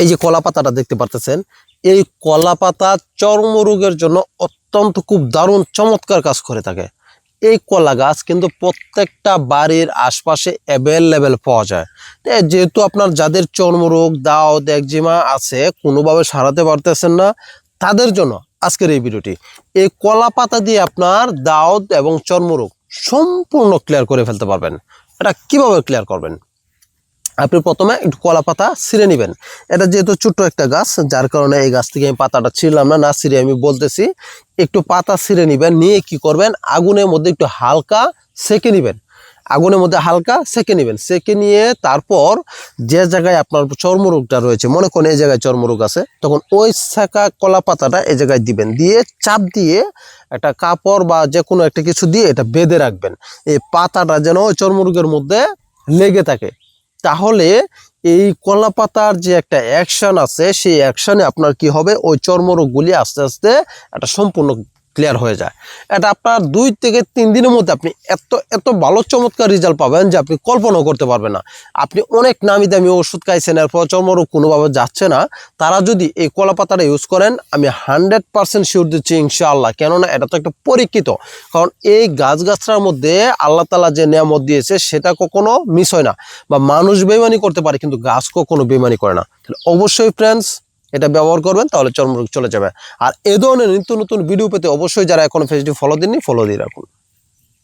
এই যে কলা পাতাটা দেখতে পারতেছেন, এই কলা পাতা চর্মরোগের জন্য অত্যন্ত খুব দারুণ চমৎকার কাজ করে থাকে। এই কলা গাছ কিন্তু প্রত্যেকটা বাড়ির আশপাশে অ্যাভেলেবেল পাওয়া যায়। যেহেতু আপনার যাদের চর্মরোগ দাওদ একজিমা আছে, কোনোভাবে সারাতে পারতেছেন না, তাদের জন্য আজকের এই ভিডিওটি। এই কলা পাতা দিয়ে আপনার দাওদ এবং চর্মরোগ সম্পূর্ণ ক্লিয়ার করে ফেলতে পারবেন। এটা কীভাবে ক্লিয়ার করবেন? আপনি প্রথমে একটু কলা পাতা ছিঁড়ে নেবেন। এটা যেহেতু ছোট্ট একটা গাছ, যার কারণে এই গাছ থেকে আমি পাতাটা ছিঁড়লাম না না ছিঁড়ে আমি বলতেছি, একটু পাতা ছিঁড়ে নেবেন, নিয়ে কি করবেন, আগুনের মধ্যে একটু হালকা সেকে নেবেন। আগুনের মধ্যে হালকা সেকে নেবেন, সেকে নিয়ে তারপর যে জায়গায় আপনার চর্মরোগটা রয়েছে, মনে করেন এই জায়গায় চর্মরোগ আছে, তখন ওই শাখা কলা পাতাটা এই জায়গায় দিবেন। দিয়ে চাপ দিয়ে একটা কাপড় বা যে কোনো একটা কিছু দিয়ে এটা বেঁধে রাখবেন। এই পাতাটা যেন ওই চর্মরোগের মধ্যে লেগে থাকে। তাহলে এই কলা পাতার যে একটা অ্যাকশন আছে, সেই অ্যাকশানে আপনার কি হবে? ওই চর্মরোগগুলি আস্তে আস্তে একটা সম্পূর্ণ ক্লিয়ার হয়ে যায়। এটা আপনার দুই থেকে তিন দিনের মধ্যে আপনি এত এত ভালো চমৎকার রেজাল্ট পাবেন যে আপনি কল্পনাও করতে পারবেন না। আপনি অনেক নামি দামি ওষুধ খাইছেন, এরপর চর্মরোগ কোনোভাবে যাচ্ছে না। তারা যদি এই কলা পাতাটা ইউজ করেন, আমি হান্ড্রেড পার্সেন্ট শিওর দিচ্ছি ইনশাআল্লাহ। কেননা এটা তো একটা পরীক্ষিত। কারণ এই গাছগাছড়ার মধ্যে আল্লাহ তালা যে নিয়ামত দিয়েছে, সেটা কখনো মিস হয় না। বা মানুষ বেমানি করতে পারে, কিন্তু গাছ কখনো বেমানি করে না। তাহলে অবশ্যই ফ্রেন্ডস এটা ব্যবহার করবেন, তাহলে চর্মরোগ চলে যাবে। আর এ ধরনের নিত্য নতুন ভিডিও পেতে অবশ্যই যারা এখন ফেসবুক ফলো দিননি ফলো দিয়ে রাখুন।